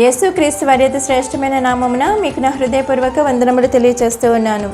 యేసుక్రీస్తు వారి అతి శ్రేష్టమైన నామమున మీకు నా హృదయపూర్వక వందనములు తెలియచేస్తూ ఉన్నాను.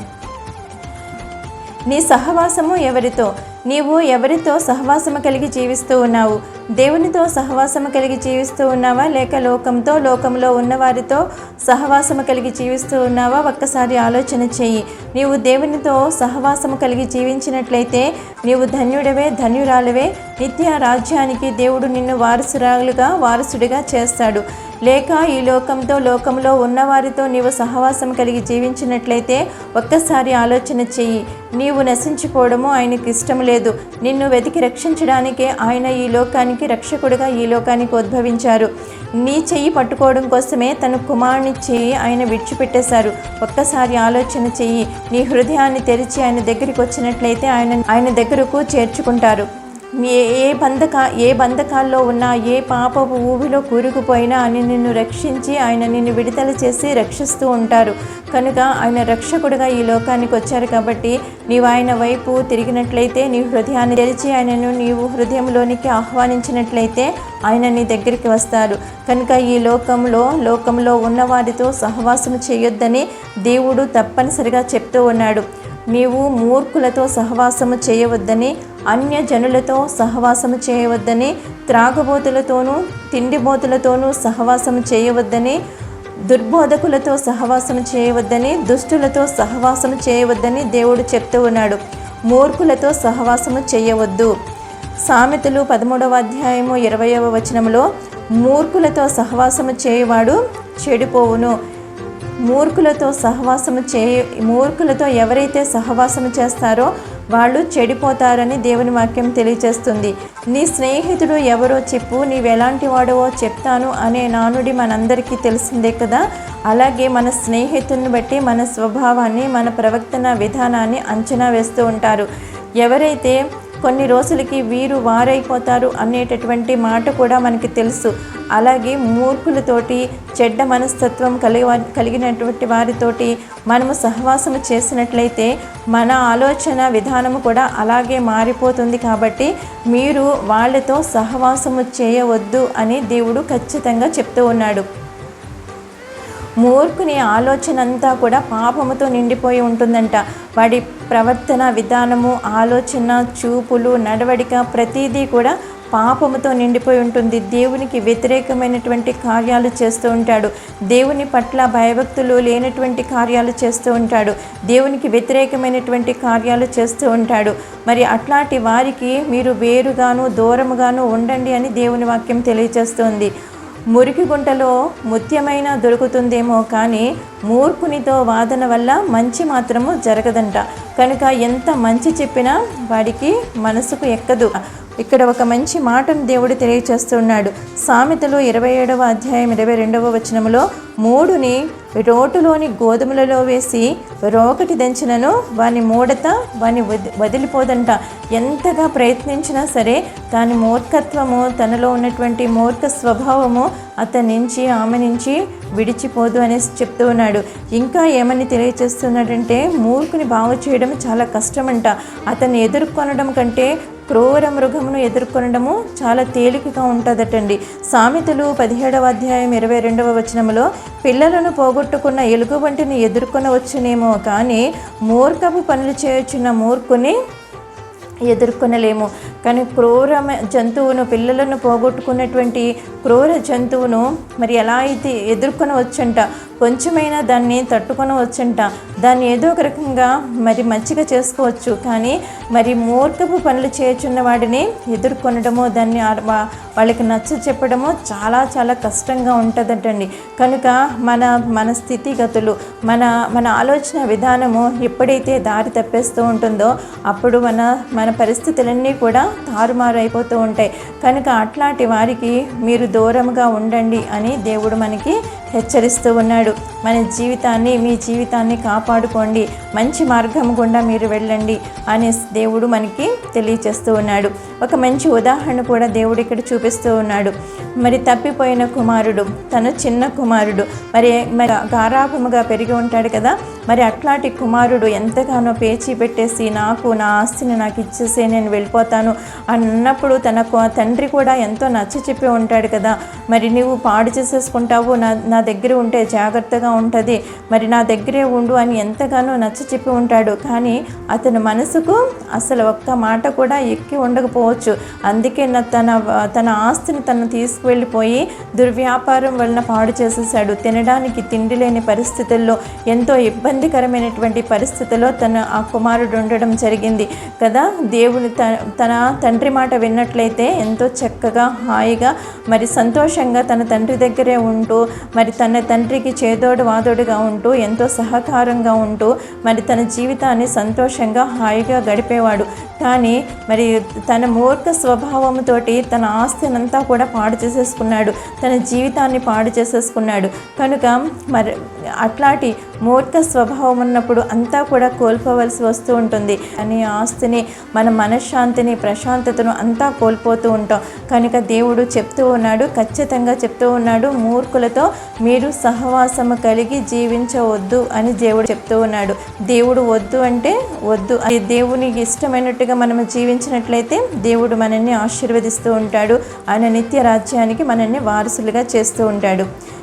నీ సహవాసము ఎవరితో? నీవు ఎవరితో సహవాసము కలిగి జీవిస్తూ ఉన్నావు? దేవునితో సహవాసము కలిగి జీవిస్తూ ఉన్నావా? లేక లోకంతో లోకంలో ఉన్నవారితో సహవాసము కలిగి జీవిస్తూ ఉన్నావా? ఒక్కసారి ఆలోచన చెయ్యి నీవు దేవునితో సహవాసము కలిగి జీవించినట్లయితే నీవు ధన్యుడవే ధన్యురాలవే. నిత్య రాజ్యానికి దేవుడు నిన్ను వారసురాలుగా వారసుడిగా చేస్తాడు. లేక ఈ లోకంతో లోకంలో ఉన్నవారితో నీవు సహవాసం కలిగి జీవించినట్లయితే ఒక్కసారి ఆలోచన చెయ్యి నీవు నశించిపోవడము ఆయనకి ఇష్టం లేదు. నిన్ను వెతికి రక్షించడానికే ఆయన ఈ లోకానికి రక్షకుడిగా ఈ లోకానికి ఉద్భవించారు. నీ చెయ్యి పట్టుకోవడం కోసమే తన కుమారుని చెయ్యి ఆయన విడిచిపెట్టేశారు. ఒక్కసారి ఆలోచన చెయ్యి. నీ హృదయాన్ని తెరిచి ఆయన దగ్గరికి వచ్చినట్లయితే ఆయన ఆయన దగ్గరకు చేర్చుకుంటారు. ఏ ఏ బంధక ఏ బంధకాల్లో ఉన్నా ఏ పాపపు ఊబిలో కూరుకుపోయినా ఆయన నిన్ను రక్షించి ఆయన నిన్ను విడుదల చేసి రక్షిస్తూ ఉంటారు. కనుక ఆయన రక్షకుడుగా ఈ లోకానికి వచ్చారు కాబట్టి నీవు ఆయన వైపు తిరిగినట్లయితే నీ హృదయాన్ని తెరిచి ఆయనను నీవు హృదయంలోనికి ఆహ్వానించినట్లయితే ఆయన నీ దగ్గరికి వస్తారు. కనుక ఈ లోకంలో లోకంలో ఉన్నవారితో సహవాసం చేయొద్దని దేవుడు తప్పనిసరిగా చెప్తూ ఉన్నాడు. నీవు మూర్ఖులతో సహవాసము చేయవద్దని అన్యజనులతో సహవాసము చేయవద్దని త్రాగుబోతులతోనూ తిండిబోతులతోనూ సహవాసము చేయవద్దని దుర్బోధకులతో సహవాసము చేయవద్దని దుష్టులతో సహవాసము చేయవద్దని దేవుడు చెప్తూ ఉన్నాడు. మూర్ఖులతో సహవాసము చేయవద్దు. సామెతలు పదమూడవ అధ్యాయము ఇరవయవ వచనంలో మూర్ఖులతో సహవాసము చేయవాడు చెడిపోవును. మూర్ఖులతో సహవాసము చే మూర్ఖులతో ఎవరైతే సహవాసము చేస్తారో వాళ్ళు చెడిపోతారని దేవుని వాక్యం తెలియజేస్తుంది. నీ స్నేహితుడు ఎవరో చెప్పు నీవు ఎలాంటి వాడవో చెప్తాను అనే నానుడి మనందరికీ తెలిసిందే కదా. అలాగే మన స్నేహితుని బట్టి మన స్వభావాన్ని మన ప్రవర్తన విధానాన్ని అంచనా వేస్తూ ఉంటారు. ఎవరైతే కొన్ని రోజులకి వీరు వారైపోతారు అనేటటువంటి మాట కూడా మనకి తెలుసు. అలాగే మూర్ఖులతోటి చెడ్డ మనస్తత్వం కలిగి కలిగినటువంటి వారితోటి మనము సహవాసము చేసినట్లయితే మన ఆలోచన విధానము కూడా అలాగే మారిపోతుంది కాబట్టి మీరు వాళ్ళతో సహవాసము చేయవద్దు అని దేవుడు ఖచ్చితంగా చెప్తూ ఉన్నాడు. మూర్ఖుని ఆలోచన అంతా కూడా పాపముతో నిండిపోయి ఉంటుందంట. వాడి ప్రవర్తన విధానము ఆలోచన చూపులు నడవడిక ప్రతిదీ కూడా పాపముతో నిండిపోయి ఉంటుంది. దేవునికి వ్యతిరేకమైనటువంటి కార్యాలు చేస్తూ ఉంటాడు. దేవుని పట్ల భయభక్తులు లేనటువంటి కార్యాలు చేస్తూ ఉంటాడు. దేవునికి వ్యతిరేకమైనటువంటి కార్యాలు చేస్తూ ఉంటాడు. మరి అట్లాంటి వారికి మీరు వేరుగాను దూరముగాను ఉండండి అని దేవుని వాక్యం తెలియజేస్తుంది మురికి గుంటలో ముత్యమైన దొరుకుతుందేమో కానీ మూర్ఖునితో వాదన వల్ల మంచి మాత్రము జరగదంట. కనుక ఎంత మంచి చెప్పినా వాడికి మనసుకు ఎక్కదు. ఇక్కడ ఒక మంచి మాటను దేవుడు తెలియచేస్తున్నాడు. సామెతలు ఇరవై ఏడవ అధ్యాయం ఇరవై రెండవ వచనంలో మూడుని రోటులోని గోధుమలలో వేసి రోకటి దంచినను వాని మూడత వాని వది వదిలిపోదంట. ఎంతగా ప్రయత్నించినా సరే దాని మూర్ఖత్వము తనలో ఉన్నటువంటి మూర్ఖ స్వభావము అతని నుంచి ఆమె నుంచి విడిచిపోదు అనేసి చెప్తూ ఉన్నాడు. ఇంకా ఏమని తెలియచేస్తున్నాడంటే మూర్ఖుని బాగు చేయడం చాలా కష్టమంట. అతన్ని ఎదుర్కొనడం కంటే క్రూర మృగమును ఎదుర్కొనడము చాలా తేలికగా ఉంటుందటండి. సామెతలు పదిహేడవ అధ్యాయం ఇరవై రెండవ వచనంలో పిల్లలను పోగొట్టుకున్న ఎలుగు వంటిని ఎదుర్కొనవచ్చునేమో కానీ మూర్ఖపు పనులు చేయొచ్చున్న మూర్ఖుని ఎదుర్కొనలేము. కానీ క్రూర జంతువును పిల్లలను పోగొట్టుకున్నటువంటి క్రూర జంతువును మరి ఎలా అయితే ఎదుర్కొనవచ్చంట కొంచెమైనా దాన్ని తట్టుకొనవచ్చంట దాన్ని ఏదో ఒక రకంగా మరి మంచిగా చేసుకోవచ్చు. కానీ మరి మూర్ఖపు పనులు చేయుచున్న వాడిని ఎదుర్కొనడము దాన్ని వా- వాళ్ళకి నచ్చ చెప్పడము చాలా చాలా కష్టంగా ఉంటుందటండి. కనుక మన మన స్థితిగతులు మన మన ఆలోచన విధానము ఎప్పుడైతే దారి తప్పేస్తూ ఉంటుందో అప్పుడు మన మన పరిస్థితులన్నీ కూడా తారుమారు అయిపోతూ ఉంటాయి. కనుక అట్లాంటి వారికి మీరు దూరంగా ఉండండి అని దేవుడు మనకి హెచ్చరిస్తూ ఉన్నాడు. మన జీవితాన్ని మీ జీవితాన్ని కాపాడుకోండి. మంచి మార్గం గుండా మీరు వెళ్ళండి అని దేవుడు మనకి తెలియచేస్తూ ఉన్నాడు. ఒక మంచి ఉదాహరణ కూడా దేవుడు ఇక్కడ చూపిస్తూ ఉన్నాడు. మరి తప్పిపోయిన కుమారుడు తను చిన్న కుమారుడు మరి మరి గారాభముగా పెరిగి ఉంటాడు కదా. మరి అట్లాంటి కుమారుడు ఎంతగానో పేచీ పెట్టేసి నాకు నా ఆస్తిని నాకు ఇచ్చేసి నేను వెళ్ళిపోతాను అన్నప్పుడు తన ఆ తండ్రి కూడా ఎంతో నచ్చ చెప్పి ఉంటాడు కదా. మరి నువ్వు పాడు చేసేసుకుంటావు నా నా దగ్గర ఉంటే జాగ్రత్తగా ఉంటుంది. మరి నా దగ్గరే ఉండు అని ఎంతగానో నచ్చ చెప్పి ఉంటాడు. కానీ అతని మనసుకు అసలు ఒక్క మాట కూడా ఎక్కి ఉండకపోవచ్చు. అందుకే నా తన తన ఆస్తిని తను తీసుకువెళ్ళిపోయి దుర్వ్యాపారం వలన పాడు చేసేసాడు తినడానికి తిండి లేని పరిస్థితుల్లో ఎంతో ఇబ్బందికరమైనటువంటి పరిస్థితిలో తన ఆ కుమారుడు ఉండడం జరిగింది కదా. దేవుని తన తండ్రి మాట విన్నట్లయితే ఎంతో చక్కగా హాయిగా మరి సంతోషంగా తన తండ్రి దగ్గరే ఉంటూ మరి తన తండ్రికి చేదోడు వాదోడుగా ఉంటూ ఎంతో సహకారంగా ఉంటూ మరి తన జీవితాన్ని సంతోషంగా హాయిగా గడిపేవాడు. కానీ మరి తన మూర్ఖ స్వభావంతోటి తన ఆస్తినంతా కూడా పాడు చేసేసుకున్నాడు. తన జీవితాన్ని పాడు చేసేసుకున్నాడు. కనుక మరి అట్లాంటి మూర్ఖ స్వభావం ఉన్నప్పుడు అంతా కూడా కోల్పోవలసి వస్తూ ఉంటుంది. అని ఆస్తిని మన మనశ్శాంతిని ప్రశాంతతను అంతా కోల్పోతూ ఉంటాం. కనుక దేవుడు చెప్తూ ఉన్నాడు ఖచ్చితంగా చెప్తూ ఉన్నాడు మూర్ఖులతో మీరు సహవాసము కలిగి జీవించవద్దు అని దేవుడు చెప్తూ ఉన్నాడు. దేవుడు వద్దు అంటే వద్దు. అది దేవునికి ఇష్టమైనట్టుగా మనం జీవించినట్లయితే దేవుడు మనల్ని ఆశీర్వదిస్తూ ఉంటాడు. ఆయన నిత్య రాజ్యానికి మనల్ని వారసులుగా చేస్తూ ఉంటాడు.